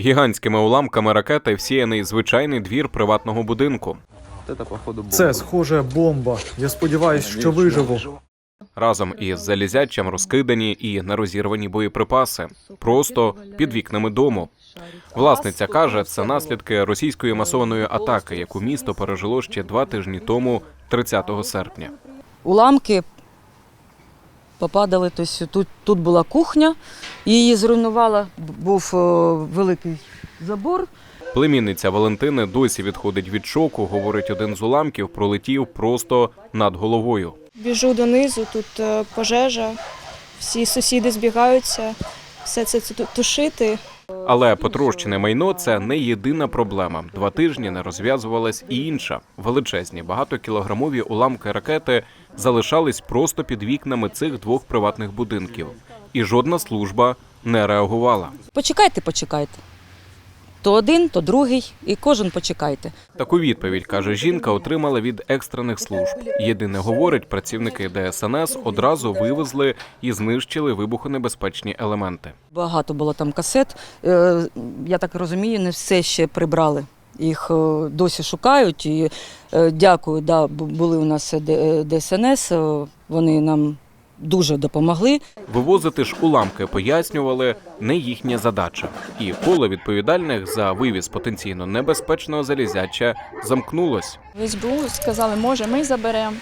Гігантськими уламками ракети всіяний звичайний двір приватного будинку. Это, походу, бомба. Це схоже бомба. Я сподіваюся, що виживу. Разом із залізячем розкидані і нерозірвані боєприпаси просто під вікнами дому. Власниця каже, це наслідки російської масованої атаки, яку місто пережило ще два тижні тому, 30 серпня. уламки попадали. Тобто тут, тут була кухня, її зруйнувала, був о, великий забор. Племінниця Валентини досі відходить від шоку. Говорить, один з уламків пролетів просто над головою. Біжу донизу, тут е, пожежа, всі сусіди збігаються, все це ту- тушити. Але потрощене майно це не єдина проблема. Два тижні не розв'язувалась і інша. Величезні багатокілограмові уламки ракети залишались просто під вікнами цих двох приватних будинків, і жодна служба не реагувала. Почекайте, почекайте. То один, то другий, і кожен почекайте. Таку відповідь каже жінка, отримала від екстрених служб. Єдине говорить, працівники ДСНС одразу вивезли і знищили вибухонебезпечні елементи. Багато було там касет. Е, Я так розумію, не все ще прибрали. Їх е, досі шукають. І е, дякую, да, були у нас ДСНС, вони нам дуже допомогли. Вивозити ж уламки пояснювали не їхня задача, і коло відповідальних за вивіз потенційно небезпечного залізяча замкнулось. В СБУ сказали, може ми заберемо,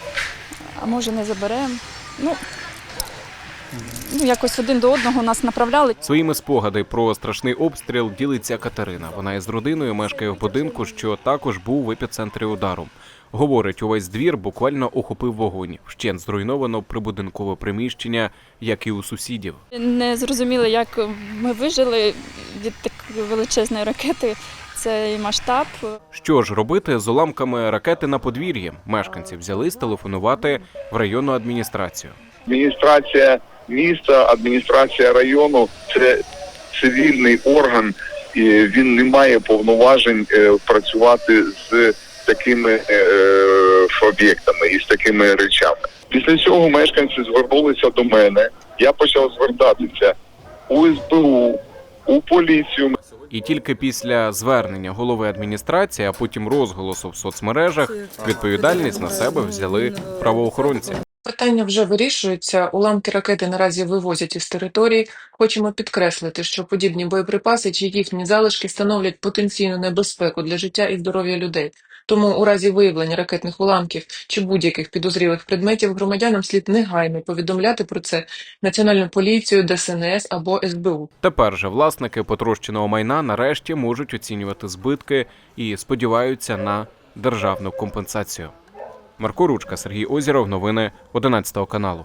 а може не заберемо. Ну, ну, якось один до одного нас направляли. Своїми спогади про страшний обстріл ділиться Катерина. Вона із родиною мешкає в будинку, що також був в епіцентрі удару. Говорить, увесь двір буквально охопив вогонь. Вщент зруйновано прибудинкове приміщення, як і у сусідів. Не зрозуміли, як ми вижили від такої величезної ракети. Цей масштаб. Що ж робити з уламками ракети на подвір'ї? Мешканці взялись телефонувати в районну адміністрацію. Адміністрація міста, адміністрація району це цивільний орган, і він не має повноважень е, працювати з такими е, об'єктами і з такими речами. Після цього мешканці звернулися до мене. Я почав звертатися у СБУ, у поліцію. І тільки після звернення голови адміністрації, а потім розголосу в соцмережах, відповідальність на себе взяли правоохоронці. Питання вже вирішується. Уламки ракети наразі вивозять із території. Хочемо підкреслити, що подібні боєприпаси чи їхні залишки становлять потенційну небезпеку для життя і здоров'я людей. Тому у разі виявлення ракетних уламків чи будь-яких підозрілих предметів громадянам слід негайно повідомляти про це Національну поліцію, ДСНС або СБУ. Тепер же власники потрощеного майна нарешті можуть оцінювати збитки і сподіваються на державну компенсацію. Марко Ручка, Сергій Озіров, новини 11 каналу.